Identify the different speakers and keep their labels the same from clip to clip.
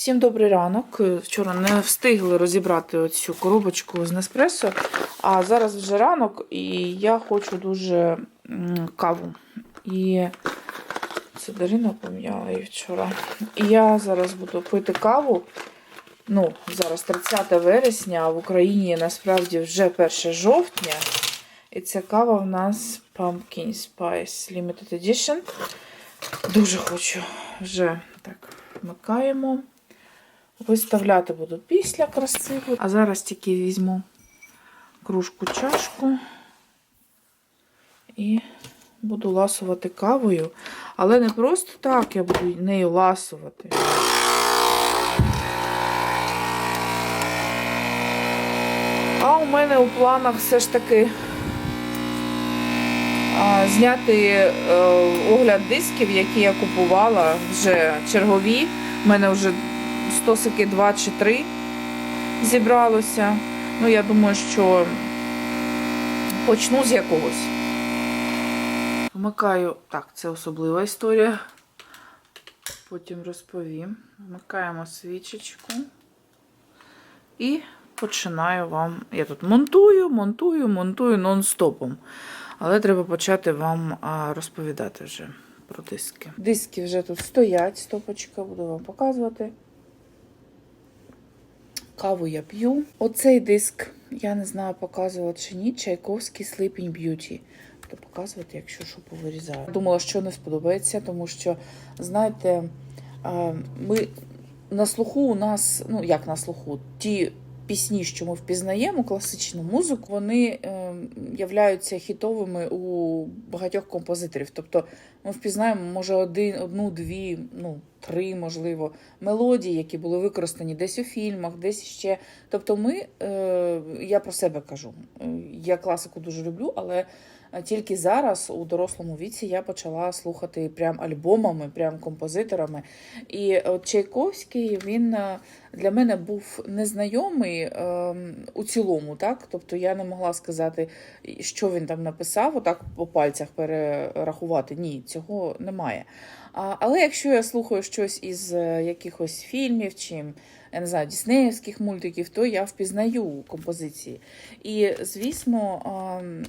Speaker 1: Всім добрий ранок. Вчора не встигли розібрати оцю коробочку з Неспресо, а зараз вже ранок, і я хочу дуже каву. І це Дарина пом'яла її вчора. І я зараз буду пити каву. Ну, зараз 30 вересня, а в Україні насправді вже 1 жовтня. І ця кава в нас Pumpkin Spice Limited Edition. Дуже хочу вже так вмикаємо. Виставляти буду після красиво. А зараз тільки візьму кружку чашку і буду ласувати кавою. Але не просто так я буду нею ласувати. А у мене у планах все ж таки зняти е, огляд дисків, які я купувала вже чергові. У мене вже стосики 2 чи 3 зібралося. Ну, я думаю, що почну з якогось. Вмикаю. Так, це особлива історія. Потім розповім. Вмикаємо свічечку. І починаю вам. Я тут монтую, монтую, монтую нон-стопом. Але треба почати вам розповідати вже про диски. Диски вже тут стоять, стопочка, буду вам показувати. Каву я п'ю. Оцей диск, я не знаю, показувала чи ні. Чайковський Sleeping Beauty. То показувати, якщо що повирізаю. Думала, що не сподобається, тому що, знаєте, ми на слуху у нас, ну як на слуху, ті пісні, що ми впізнаємо, класичну музику, вони е, являються хітовими у багатьох композиторів. Тобто ми впізнаємо, може, один, одну, дві, ну, три, можливо, мелодії, які були використані десь у фільмах, десь ще. Тобто, ми, е, я про себе кажу, е, я класику дуже люблю, але тільки зараз, у дорослому віці, я почала слухати прям альбомами, прям композиторами. І от Чайковський він е, для мене був незнайомий е, у цілому, так? Тобто я не могла сказати, що він там написав, отак по пальцях перерахувати. Ні, цього немає. Але якщо я слухаю щось із е, якихось фільмів чи я не знаю, діснеївських мультиків, то я впізнаю композиції. І, звісно, ем,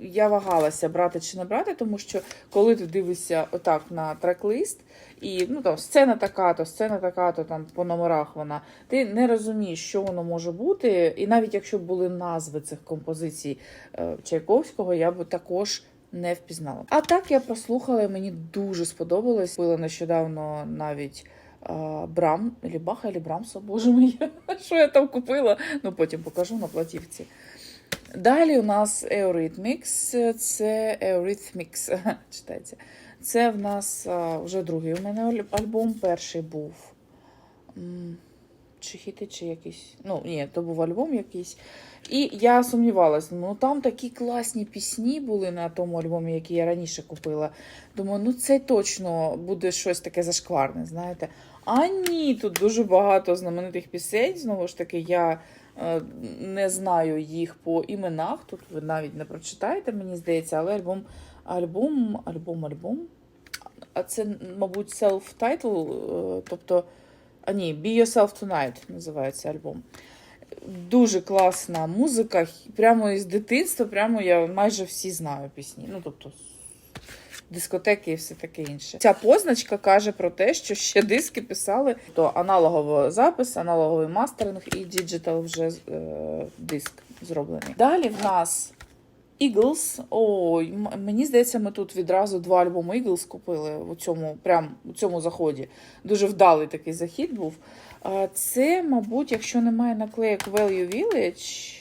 Speaker 1: я вагалася брати чи не брати, тому що коли ти дивишся отак на трек-лист, і ну там сцена така, то сцена така, то там по номерах вона, ти не розумієш, що воно може бути. І навіть якщо б були назви цих композицій е, Чайковського, я б також. Не впізнала. А так я прослухала, і мені дуже сподобалось. Купила нещодавно навіть а, Брам, або Баха, або Брамса, боже мій, що я там купила, ну потім покажу на платівці. Далі у нас Eurythmics, це Eurythmics, читається. Це в нас вже другий у мене альбом. Перший був. Чи хіти, чи якийсь. Ну, ні, то був альбом якийсь. І я сумнівалася, ну там такі класні пісні були на тому альбомі, який я раніше купила. Думаю, ну це точно буде щось таке зашкварне, знаєте. А ні, тут дуже багато знаменитих пісень. Знову ж таки, я не знаю їх по іменах. Тут ви навіть не прочитаєте, мені здається, але альбом, альбом, альбом, альбом. А це, мабуть, self-title, е, тобто, а ні, Be Yourself Tonight називається альбом. Дуже класна музика. Прямо із дитинства, прямо я майже всі знаю пісні. Ну, тобто, дискотеки і все таке інше. Ця позначка каже про те, що ще диски писали, то аналоговий запис, аналоговий мастеринг і діджитал вже е, диск зроблений. Далі в нас Eagles. Ой, мені здається, ми тут відразу два альбоми Eagles купили у цьому, прям у цьому заході. Дуже вдалий такий захід був. Це, мабуть, якщо немає наклеїк Value Village,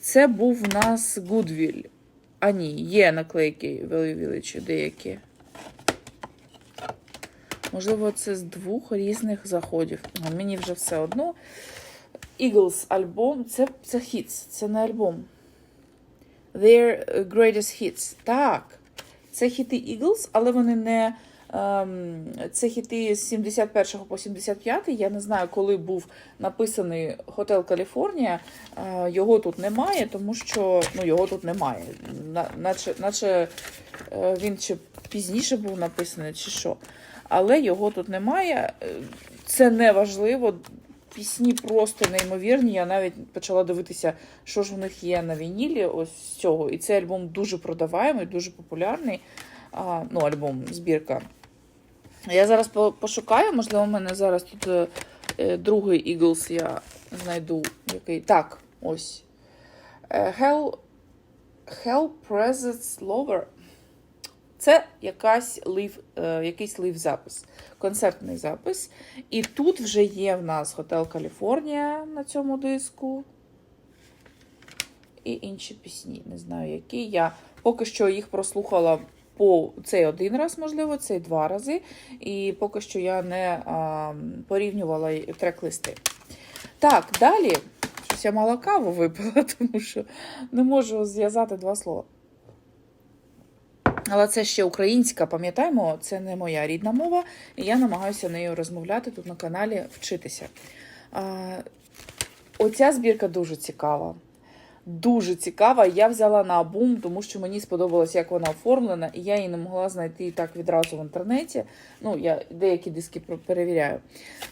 Speaker 1: це був у нас Goodwill. А ні, є наклейки Value деякі. Можливо, це з двох різних заходів. А Мені вже все одно. Eagles альбом. Це, це hits, це не альбом. Their Greatest Hits. Так. Це хіти Eagles, але вони не. Ем, це хіти з 71 по 75. Я не знаю, коли був написаний Хотел Каліфорнія. Е, його тут немає, тому що ну, його тут немає. Наче, наче е, він чи пізніше був написаний, чи що. але його тут немає. Е, Це не важливо. Пісні просто неймовірні. Я навіть почала дивитися, що ж в них є на вінілі. Ось з цього. І цей альбом дуже продаваємий, дуже популярний. А, ну, альбом, збірка. Я зараз пошукаю, можливо, у мене зараз тут е, е, другий Eagles я знайду. Який. Так, ось. Е, Hell, Hell Presents Lover. Це якась лив, якийсь лив-запис, концертний запис. І тут вже є в нас Hotel California на цьому диску. І інші пісні. Не знаю, які. Я поки що їх прослухала по цей один раз, можливо, цей два рази. І поки що я не а, порівнювала трек-листи. Так, далі. Щось я мало каву випила, тому що не можу зв'язати два слова. Але це ще українська, пам'ятаємо, це не моя рідна мова, і я намагаюся нею розмовляти тут на каналі, вчитися. А, оця збірка дуже цікава. Дуже цікава. Я взяла на бум, тому що мені сподобалось, як вона оформлена, і я її не могла знайти так відразу в інтернеті. Ну, я деякі диски перевіряю.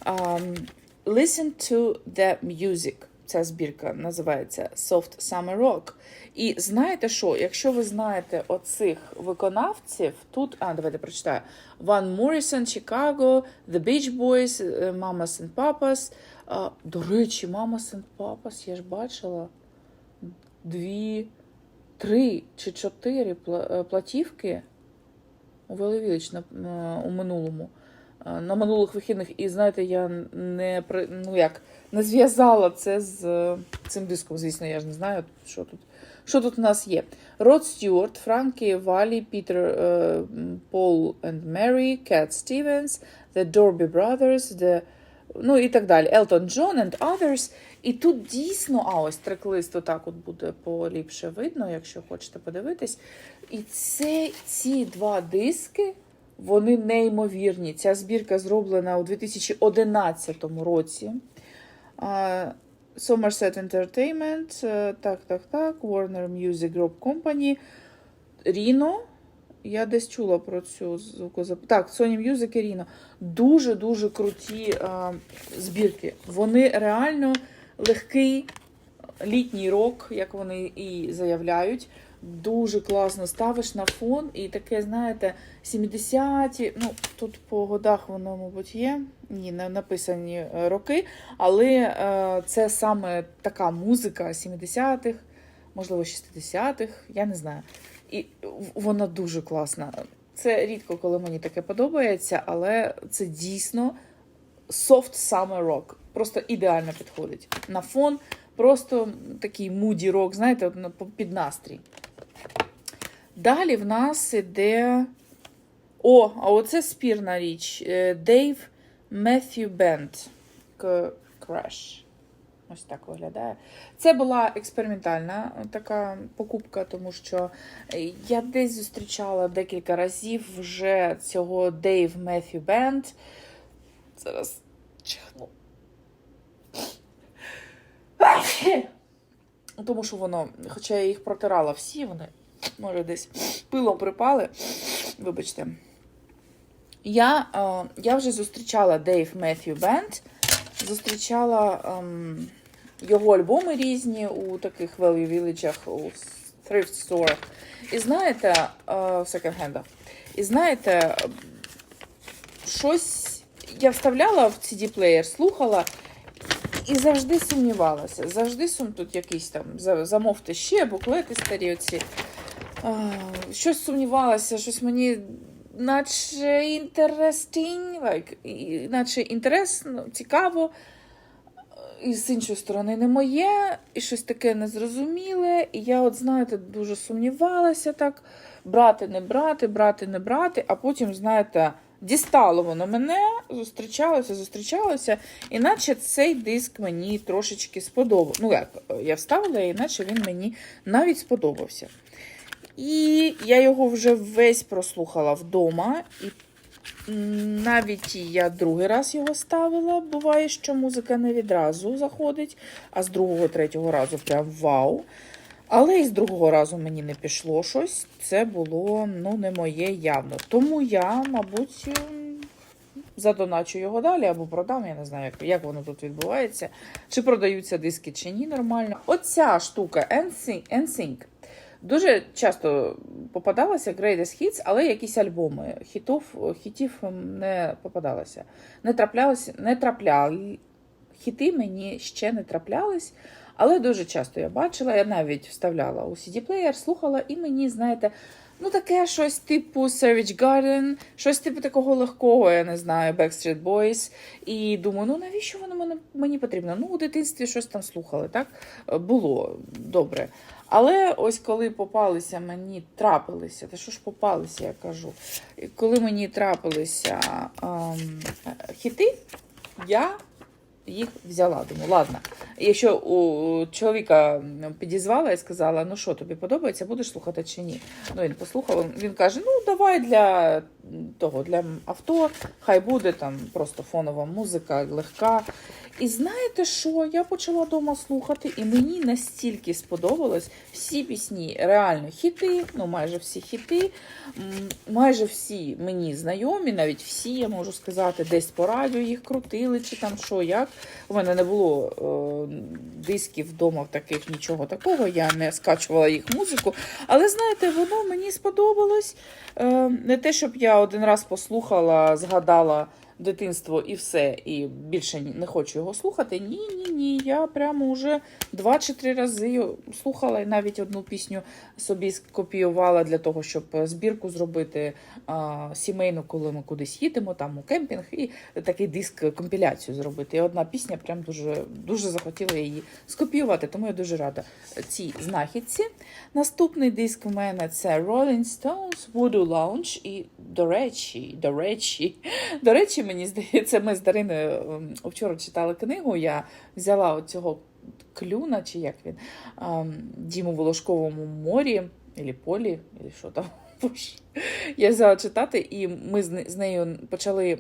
Speaker 1: Um, Listen to the music. Ця збірка називається Soft Summer Rock. І знаєте що? Якщо ви знаєте оцих виконавців, тут, а давайте прочитаю: Van Morrison, Chicago, The Beach Boys, е, Mamas and Papas. А, до речі, Mamas and Papas, я ж бачила дві, три чи чотири е, платівки у на- у минулому. е, На минулих вихідних, і знаєте, я не ну як не зв'язала це з е, цим диском. Звісно, я ж не знаю, що тут, що тут у нас є. Род Стюарт, Франкі Валі, Пітер Пол and Мері, Кет Стівенс, The Dorby Brothers, The, ну і так далі. Елтон Джон and Others. І тут дійсно, а ось трек-лист отак от буде поліпше видно, якщо хочете подивитись. І це ці два диски. Вони неймовірні. Ця збірка зроблена у 2011 році. Somerset Entertainment, е, так, так, так, Warner Music Group Company, Rino. Я десь чула про цю звукозап... Так, Sony Music і Rino. Дуже-дуже круті а, збірки. Вони реально легкий літній рок, як вони і заявляють. Дуже класно ставиш на фон, і таке, знаєте, 70-ті, ну тут по годах воно, мабуть, є. Ні, не написані е, роки, але е, це саме така музика 70-х, можливо, 60-х, я не знаю. І вона дуже класна. Це рідко, коли мені таке подобається, але це дійсно soft summer rock. Просто ідеально підходить. На фон просто такий moody рок, знаєте, під настрій. Далі в нас іде. О, а оце спірна річ. Дейв Меттью Бенд. Crash. Ось так виглядає. Це була експериментальна така покупка, тому що е, я десь зустрічала декілька разів вже цього Дейв Меттью Бенд. Зараз чихну. Тому що воно, хоча я їх протирала всі, вони, може, десь пилом припали. Вибачте. Я, е, я вже зустрічала Дейв Меттью Бенд, зустрічала ем, його альбоми різні у таких value вілледжах, у thrift store. І знаєте, е, секонд-хендах. І знаєте, щось я вставляла в CD-плеєр, слухала і завжди сумнівалася. Завжди сум тут якийсь там замовте ще, буклети старі оці. Щось сумнівалася, щось мені наче interesting, like, наче інтересно, цікаво. І з іншої сторони, не моє, і щось таке незрозуміле. І я, от, знаєте, дуже сумнівалася так, брати, не брати, брати, не брати, а потім, знаєте, дістало воно мене, зустрічалося, зустрічалося, іначе цей диск мені трошечки сподобався. Ну, як, я вставила, іначе він мені навіть сподобався. І я його вже весь прослухала вдома. І навіть я другий раз його ставила. Буває, що музика не відразу заходить, а з другого, третього разу прям вау. Але і з другого разу мені не пішло щось. Це було ну, не моє явно. Тому я, мабуть, задоначу його далі або продам. Я не знаю, як, як воно тут відбувається. Чи продаються диски, чи ні, нормально. Оця штука NSYNC. Дуже часто попадалася Greatest Hits, але якісь альбоми хітів, хітів не попадалося. Не траплялося, не трапляли. Хіти мені ще не траплялись, але дуже часто я бачила, я навіть вставляла у CD-плеєр, слухала, і мені, знаєте, ну таке щось типу Savage Garden, щось типу такого легкого, я не знаю, Backstreet Boys. І думаю, ну навіщо воно мені потрібно? Ну, у дитинстві щось там слухали, так? Було добре. Але ось коли попалися мені, трапилися, та що ж попалися, я кажу. Коли мені трапилися ем, хіти, я їх взяла. Думаю, ладно. Якщо у чоловіка підізвала і сказала, ну що, тобі подобається, будеш слухати чи ні? Ну, він послухав, він каже: ну давай для того, для авто, хай буде там просто фонова музика, легка. І знаєте що? Я почала вдома слухати, і мені настільки сподобалось всі пісні, реально хіти, ну майже всі хіти, майже всі мені знайомі, навіть всі, я можу сказати, десь по радіо їх крутили, чи там що, як. У мене не було е, дисків вдома таких, нічого такого, я не скачувала їх музику. Але знаєте, воно мені сподобалось. Е, не те, щоб я один раз послухала, згадала дитинство і все, і більше не хочу його слухати. Ні, ні, ні. Я прямо вже два чи три рази слухала і навіть одну пісню собі скопіювала для того, щоб збірку зробити а, сімейну, коли ми кудись їдемо, там у кемпінг, і такий диск компіляцію зробити. І одна пісня прям дуже, дуже захотіла її скопіювати, тому я дуже рада цій знахідці. Наступний диск в мене це Rolling Stones Voodoo Lounge. І до речі, до речі, до речі, мені здається, ми з Дариною ем, вчора читали книгу. Я взяла оцього клюна, чи як він, ем, Діму Волошковому морі, або полі, або що там. Я взяла читати, і ми з нею почали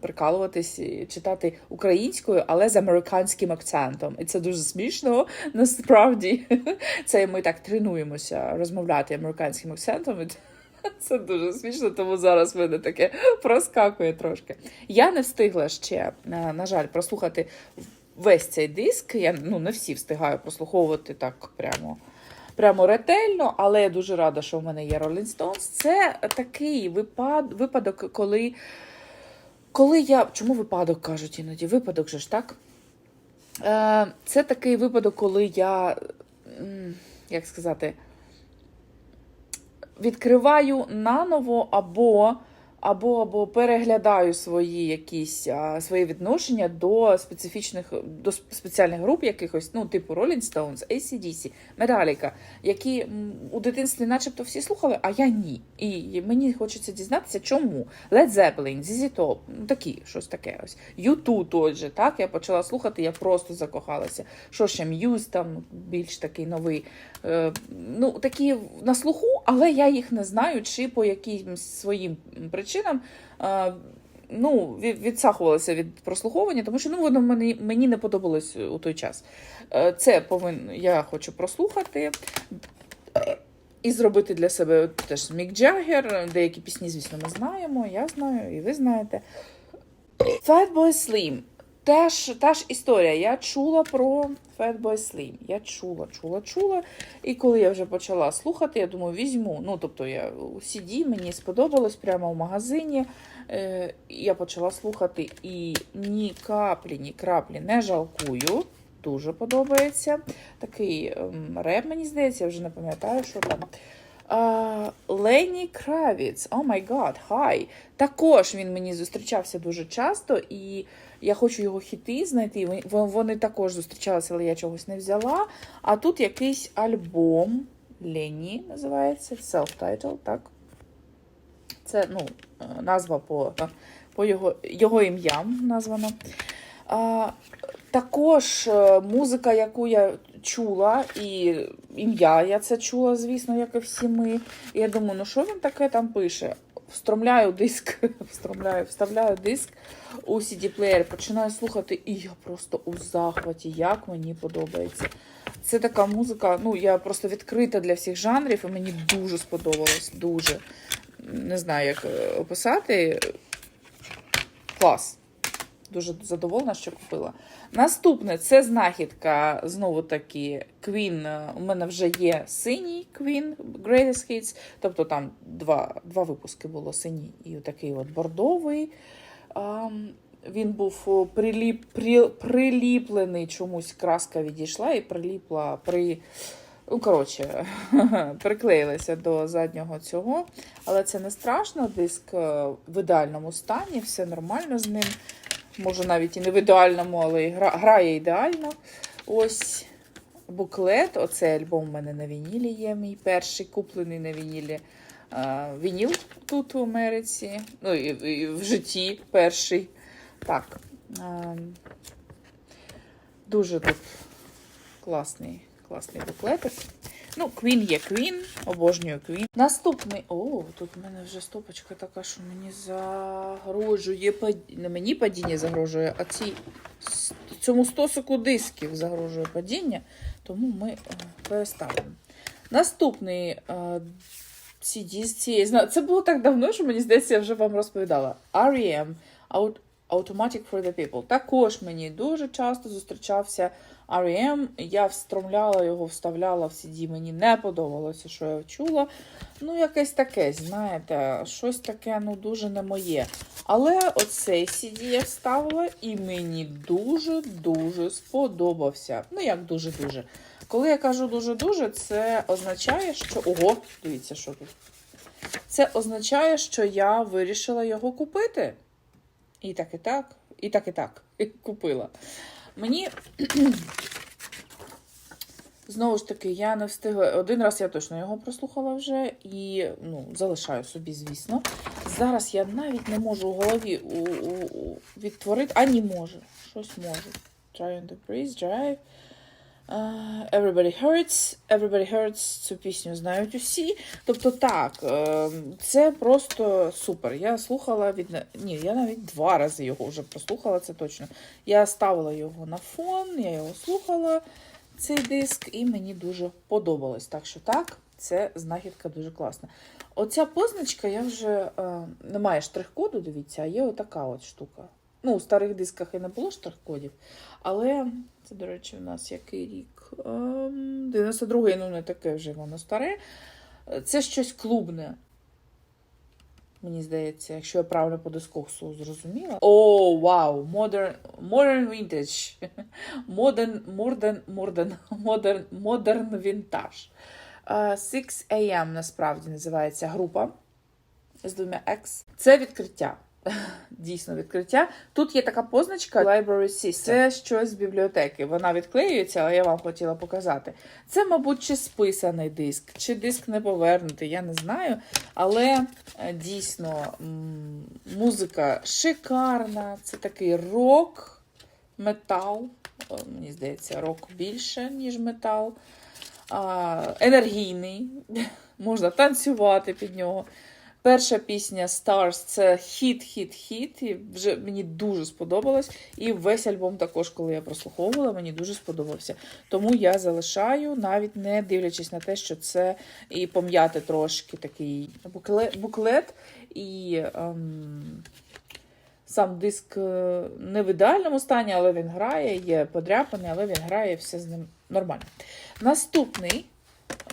Speaker 1: прикалуватись, читати українською, але з американським акцентом. І це дуже смішно насправді. Це ми так тренуємося розмовляти американським акцентом. Це дуже смішно, тому зараз мене таке проскакує трошки. Я не встигла ще, на, на жаль, прослухати весь цей диск. Я ну, не всі встигаю прослуховувати так прямо. Прямо ретельно, але я дуже рада, що в мене є Rolling Stones. Це такий випад, випадок, коли, коли я. Чому випадок кажуть іноді? Випадок же ж так? Е, це такий випадок, коли я, як сказати, відкриваю наново або, або, або переглядаю свої якісь а, свої відношення до специфічних до спеціальних груп якихось, ну, типу Rolling Stones, ACDC, Metallica, які у дитинстві начебто всі слухали, а я ні. І мені хочеться дізнатися, чому. Led Zeppelin, ZZ Top, ну такі, щось таке ось. U2 той же, так, я почала слухати, я просто закохалася. Що ще Muse, там більш такий новий. Е, ну, такі на слуху, але я їх не знаю, чи по якимсь своїм причинам. Е, Ну, від- відсахувалася від прослуховування, тому що ну, воно мені, мені не подобалось у той час. Е, Це повин, я хочу прослухати е, і зробити для себе теж Мік Джаггер. Деякі пісні, звісно, ми знаємо, я знаю, і ви знаєте. Fatboy Slim. Теж, та ж історія. Я чула про Fatboy Slim. Я чула, чула, чула. І коли я вже почала слухати, я думаю, візьму. Ну, тобто я у CD мені сподобалось прямо в магазині. Е, я почала слухати і ні каплі, ні краплі не жалкую. Дуже подобається. Такий ем, реп, мені здається, я вже не пам'ятаю, що там. Лені Кравіц, о май гад, хай. Також він мені зустрічався дуже часто, і я хочу його хіти знайти. Вони- також зустрічалися, але я чогось не взяла. А тут якийсь альбом Лені називається Self-Title, так? Це ну, е, назва по, по його, його ім'ям названо. А, також е, музика, яку я чула, і ім'я я це чула, звісно, як і всі ми. І я думаю, ну що він таке там пише? Встромляю диск, встромляю, вставляю диск у CD-плеєр, починаю слухати, і я просто у захваті, як мені подобається. Це така музика, ну я просто відкрита для всіх жанрів, і мені дуже сподобалось. Дуже. Не знаю, як е, описати. Клас. Дуже задоволена, що купила. Наступне це знахідка, знову таки, Queen. У мене вже є синій Queen Greatest Hits. Тобто там два, два випуски було синій і такий от бордовий. Ам, він був приліп, при, приліплений чомусь, краска відійшла і приліпла при. Ну, коротше, приклеїлася до заднього цього. Але це не страшно. Диск е, в ідеальному стані, все нормально з ним. Може, навіть і не в ідеальному, але і гра, грає ідеально. Ось буклет. Оцей альбом у мене на вінілі є. Мій перший куплений на вінілі. Вініл тут в Америці. Ну, і, і в житті перший. Так. Дуже тут класний, класний буклетик. Ну, Queen є Queen, обожнюю Queen. Наступний. О, тут в мене вже стопочка така, що мені загрожує пад- Не мені падіння загрожує, а цій, цьому стосику дисків загрожує падіння, тому ми е, переставимо. Наступний е, з цієї. Це було так давно, що мені здається, я вже вам розповідала. R.E.M. Out- Automatic for the People. Також мені дуже часто зустрічався R.E.M. Я встромляла його, вставляла в CD, мені не подобалося, що я чула. Ну, якесь таке, знаєте, щось таке, ну, дуже не моє. Але оцей CD я вставила і мені дуже-дуже сподобався. Ну, як дуже-дуже. Коли я кажу дуже-дуже, це означає, що. Ого, дивіться, що тут. Це означає, що я вирішила його купити. І так, і так, і так, і так. Купила. Мені знову ж таки, я не встигла. Один раз я точно його прослухала вже і ну, залишаю собі, звісно. Зараз я навіть не можу в голові у, у, у, відтворити. А не можу. Щось можу. Try on the breeze, drive. Uh, Everybody Hurts. Everybody Hurts цю пісню знають усі. Тобто так, е, це просто супер. Я слухала від ні, я навіть два рази його вже прослухала, це точно. Я ставила його на фон, я його слухала, цей диск, і мені дуже подобалось. Так що так, це знахідка дуже класна. Оця позначка, я вже е, немає штрих-коду, дивіться, а є отака от штука. Ну, у старих дисках і не було штрих-кодів, але це, до речі, у нас який рік? Ем, 92-й, ну не таке вже воно старе. Це щось клубне. Мені здається, якщо я правильно по дискоксу зрозуміла. О, вау! Modern, modern Vintage. Modern, modern, modern, modern, modern Vintage. Е, 6 AM насправді називається група з двома X. Це відкриття. Дійсно відкриття. Тут є така позначка Library System. Це щось з бібліотеки. Вона відклеюється, але я вам хотіла показати. Це, мабуть, чи списаний диск, чи диск не повернутий, я не знаю. Але е, дійсно музика шикарна. Це такий рок, метал. Мені здається, рок більше, ніж метал. Енергійний. Можна танцювати під нього. Перша пісня Stars це хіт, хіт, хіт. І вже мені дуже сподобалось. І весь альбом також, коли я прослуховувала, мені дуже сподобався. Тому я залишаю, навіть не дивлячись на те, що це і пом'яти трошки такий буклет, буклет і ем, сам диск е, не в ідеальному стані, але він грає, є подряпаний, але він грає, все з ним нормально. Наступний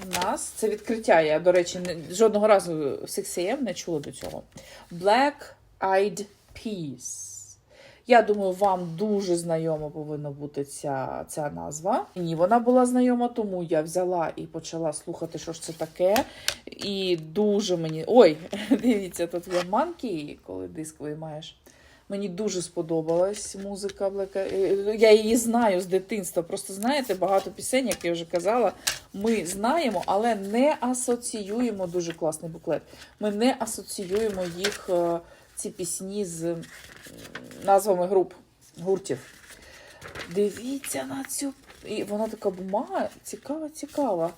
Speaker 1: у нас це відкриття. Я, до речі, не, жодного разу в 6am не чула до цього. Black Eyed Peas. Я думаю, вам дуже знайома повинна бути ця, ця назва. Ні, вона була знайома, тому я взяла і почала слухати, що ж це таке. І дуже мені. Ой, дивіться, тут є манкі, коли диск виймаєш. Мені дуже сподобалась музика Black Я її знаю з дитинства. Просто знаєте, багато пісень, як я вже казала, ми знаємо, але не асоціюємо дуже класний буклет. Ми не асоціюємо їх, е, ці пісні з назвами груп, гуртів. Дивіться на цю. І вона така бумага, цікава, цікава.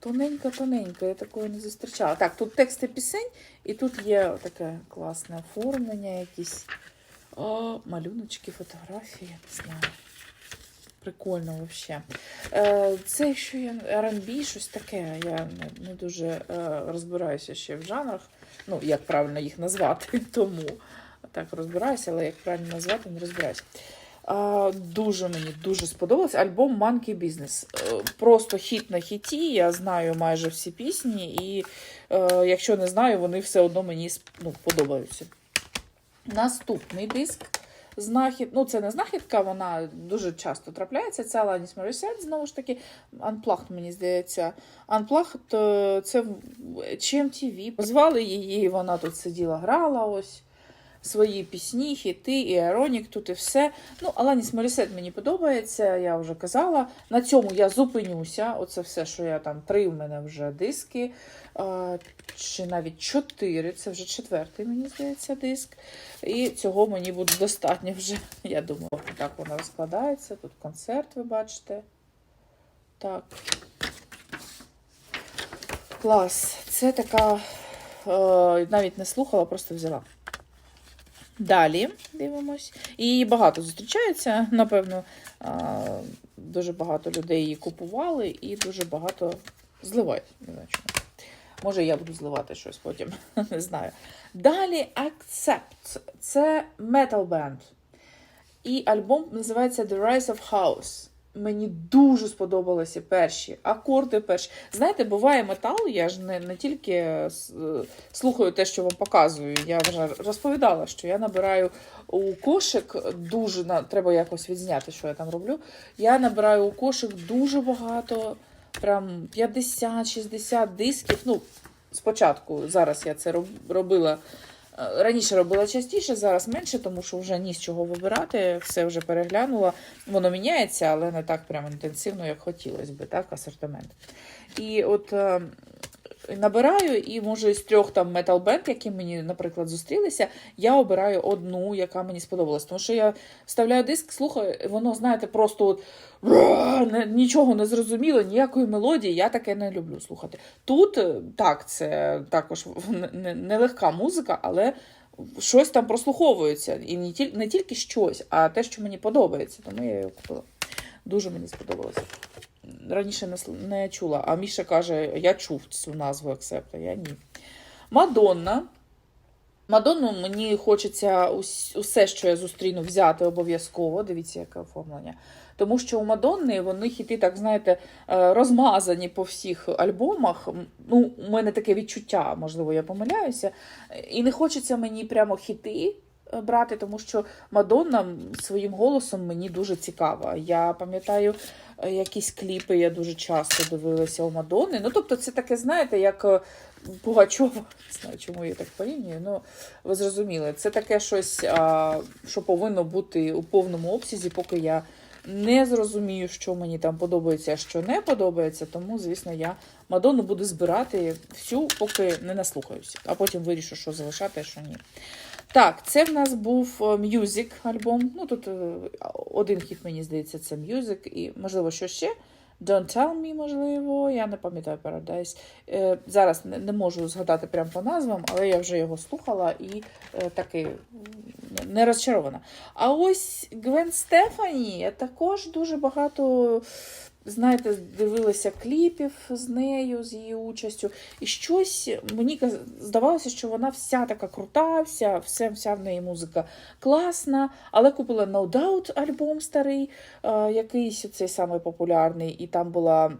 Speaker 1: Тоненька, тоненька, я такої не зустрічала. Так, тут тексти пісень, і тут є таке класне оформлення, якісь О, малюночки, фотографії, не знаю. Прикольно взагалі. Е, це якщо я R&B, щось таке. Я не, не дуже е, розбираюся ще в жанрах. Ну, як правильно їх назвати, тому так розбираюся, але як правильно назвати, не розбираюся. Дуже мені дуже сподобався альбом Monkey Business. Е, Просто хіт на хіті. Я знаю майже всі пісні, і е, якщо не знаю, вони все одно мені ну, подобаються. Наступний диск. Знахід... Ну, це не знахідка, вона дуже часто трапляється. Це Alanis Morissette, знову ж таки, Unplugged, мені здається. Unplugged е, це в- чи MTV. Звали її, вона тут сиділа, грала ось свої пісні, хіти, і Аеронік, тут і все. Ну, Alanis Morissette мені подобається, я вже казала. На цьому я зупинюся. Оце все, що я там три в мене вже диски. Чи навіть чотири. Це вже четвертий, мені здається, диск. І цього мені буде достатньо вже. Я думаю, так воно розкладається. Тут концерт, ви бачите. Так. Клас. Це така. е, навіть не слухала, просто взяла. Далі дивимось. Її багато зустрічається, напевно. Дуже багато людей її купували і дуже багато зливають. Не знаю чому. Може, я буду зливати щось потім, не знаю. Далі Accept. Це metal band. І альбом називається The Rise of House. Мені дуже сподобалися перші акорди перші. Знаєте, буває метал, я ж не, не тільки е, е, слухаю те, що вам показую. Я вже розповідала, що я набираю у кошик дуже треба якось відзняти, що я там роблю. Я набираю у кошик дуже багато, прям 50-60 дисків. Ну, спочатку, зараз я це робила. Е, Раніше робила частіше, зараз менше, тому що вже ні з чого вибирати, все вже переглянула. Воно міняється, але не так прямо інтенсивно, як хотілося би, так, асортимент. І от е, набираю, і може з трьох там Band, які мені, наприклад, зустрілися, я обираю одну, яка мені сподобалась. Тому що я вставляю диск, слухаю, і воно, знаєте, просто от, нічого не зрозуміло, ніякої мелодії, я таке не люблю слухати. Тут е, так, це також не- не- нелегка музика, але щось там прослуховується. І не, тіль, не тільки щось, а те, що мені подобається. Тому я його купила. Дуже мені сподобалося. Раніше не, не чула, а Міша каже, я чув цю назву Accept, а я ні. Мадонна. Мадонну мені хочеться усе, що я зустріну, взяти обов'язково. Дивіться, яке оформлення. Тому що у Мадонни вони хіти, так знаєте, е, розмазані по всіх альбомах. Ну, у мене таке відчуття, можливо, я помиляюся. І не хочеться мені прямо хіти брати, тому що Мадонна своїм голосом мені дуже цікава. Я пам'ятаю е, якісь кліпи, я дуже часто дивилася у Мадонни. Ну, тобто, це таке, знаєте, як е, Пугачова, не знаю, чому я так порівнюю. Ну, ви зрозуміли, це таке щось, що повинно бути у повному обсязі, поки я не зрозумію, що мені там подобається, а що не подобається. Тому, звісно, я Мадонну буду збирати всю, поки не наслухаюся, а потім вирішу, що залишати, а що ні. Так, це в нас був е, Music альбом. Ну тут е, один хіт, мені здається, це Music, і можливо, що ще. Don't Tell Me, можливо, я не пам'ятаю Paradise. Е, зараз не, можу згадати прямо по назвам, але я вже його слухала і е, таки не розчарована. А ось Гвен Стефані я також дуже багато, знаєте, дивилася кліпів з нею, з її участю. І щось мені здавалося, що вона вся така крута, вся, вся, вся в неї музика класна. Але купила No Doubt альбом старий, якийсь цей самий популярний, і там була.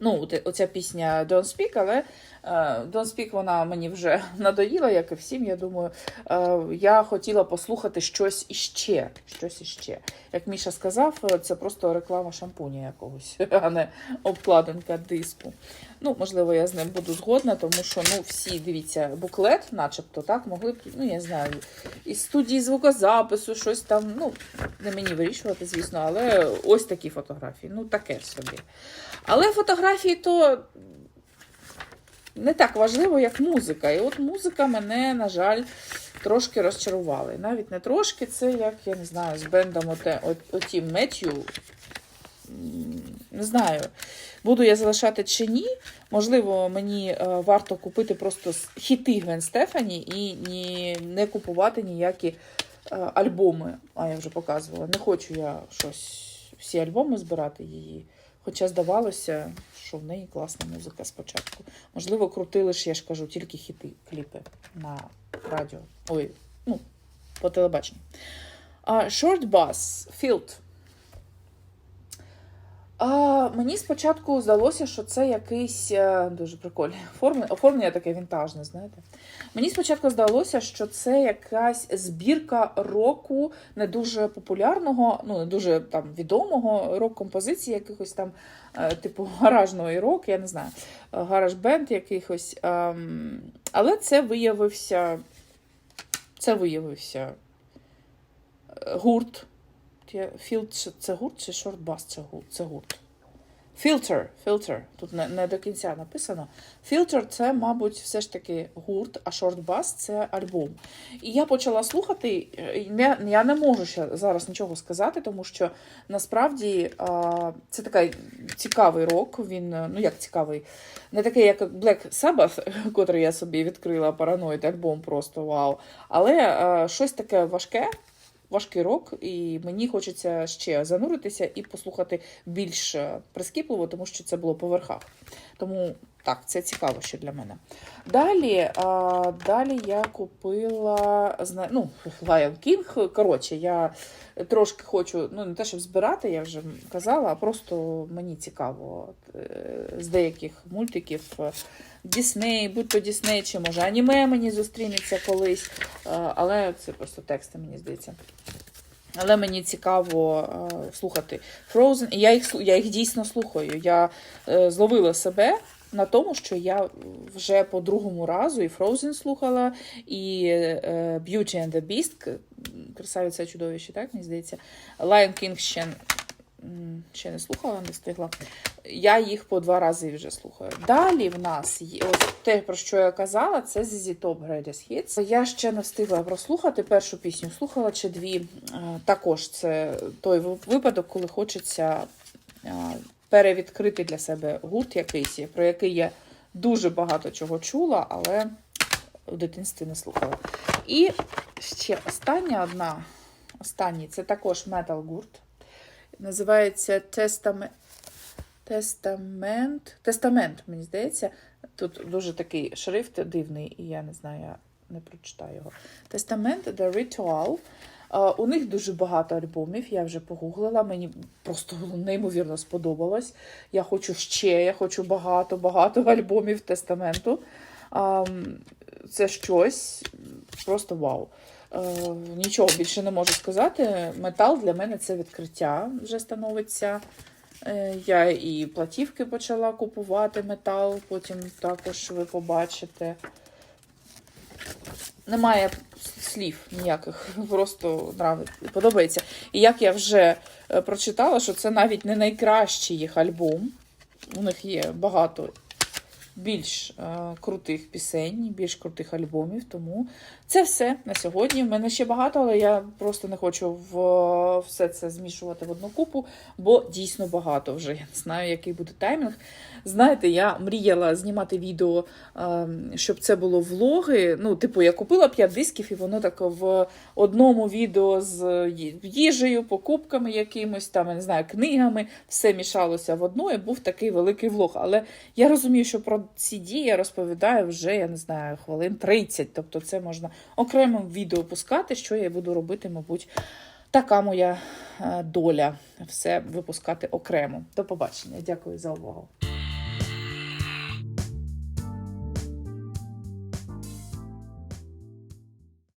Speaker 1: Ну, оця пісня Don't Speak, але Don't Speak вона мені вже надоїла, як і всім. Я думаю, е, я хотіла послухати щось іще. Щось іще. Як Міша сказав, е, це просто реклама шампуня якогось, а не обкладинка диску. Ну, можливо, я з ним буду згодна, тому що ну, всі, дивіться, буклет, начебто, так, могли б, ну, я знаю, із студії звукозапису, щось там, ну, не мені вирішувати, звісно, але ось такі фотографії. Ну, таке собі. Але фотографії то не так важливо, як музика. І от музика мене, на жаль, трошки розчарувала. І навіть не трошки, це як, я не знаю, з бендом оте, от, отім Меттю. Не знаю, буду я залишати чи ні. Можливо, мені е, варто купити просто хіти Гвен Стефані і ні, не купувати ніякі е, альбоми. А я вже показувала. Не хочу я щось, всі альбоми збирати її. Хоча здавалося, що в неї класна музика спочатку. Можливо, крутили ж, я ж кажу, тільки хіти, кліпи на радіо. Ой, ну, по телебаченню. А, Short Bus, Field. А, мені спочатку здалося, що це якийсь е, дуже прикольне оформлення, таке вінтажне, знаєте. Мені спочатку здалося, що це якась збірка року не дуже популярного, ну не дуже там відомого рок-композиції, якихось там, типу гаражної рок, я не знаю, е, гараж-бенд якихось. ем, але це виявився. Це виявився е, гурт. Філд це гурт чи шортбас це гурт? Це гурт. Фільтр, фільтр. Тут не, не до кінця написано. Фільтр це, мабуть, все ж таки гурт, а шортбас це альбом. І я почала слухати. і не- Я не можу ще зараз нічого сказати, тому що насправді а, це такий цікавий рок. Він, е, ну як цікавий, не такий, як Black Sabbath, котрий я собі відкрила параноїд, альбом просто вау. Але а, щось таке важке. Важкий рок, і мені хочеться ще зануритися і послухати більш е, прискіпливо, тому що це було по верхах. Тому так, це цікаво ще для мене. Далі, а, далі я купила ну, Lion King. Коротше, я трошки хочу, ну не те, щоб збирати, я вже казала, а просто мені цікаво е, з деяких мультиків. Дісней, будь то Дісней, чи може аніме мені зустрінеться колись, е, але це просто тексти, мені здається. Але мені цікаво е, слухати Frozen, і я їх, я їх дійсно слухаю. Я зловила себе на тому, що я вже по другому разу і Frozen слухала, і е, Beauty and the Beast, красавиця чудовище, так, мені здається. Lion King ще, ще не слухала, не встигла. Я їх по два рази вже слухаю. Далі в нас є ось те, про що я казала, це ZZ Top Greatest Hits. Я ще не встигла прослухати першу пісню, слухала чи дві. Е, Також це той випадок, коли хочеться е, перевідкрити для себе гурт якийсь, про який я дуже багато чого чула, але в дитинстві не слухала. І ще остання одна. Останній це також метал гурт. Називається Testament. Тестамент. Тестамент, мені здається. Тут дуже такий шрифт дивний, і я не знаю, я не прочитаю його. Тестамент The Ritual. У них дуже багато альбомів, я вже погуглила, мені просто неймовірно сподобалось. Я хочу ще, я хочу багато-багато альбомів тестаменту. Це щось просто вау. Е, Нічого більше не можу сказати. Метал для мене це відкриття вже становиться. Е, Я і платівки почала купувати метал, потім також ви побачите. Немає слів ніяких, просто нравиться, подобається. І як я вже е, прочитала, що це навіть не найкращий їх альбом. У них є багато більш е, крутих пісень, більш крутих альбомів. Тому це все на сьогодні. В мене ще багато, але я просто не хочу в все це змішувати в одну купу, бо дійсно багато вже. Я не знаю, який буде таймінг. Знаєте, я мріяла знімати відео, е, щоб це було влоги. Ну, типу, я купила 5 дисків, і воно так в одному відео з їжею, покупками якимось, там, я не знаю, книгами, все мішалося в одно, і був такий великий влог. Але я розумію, що про ці дії я розповідаю вже, я не знаю, хвилин 30. Тобто це можна окремим відео пускати, що я буду робити, мабуть. Така моя е, доля все випускати окремо. До побачення. Дякую за увагу.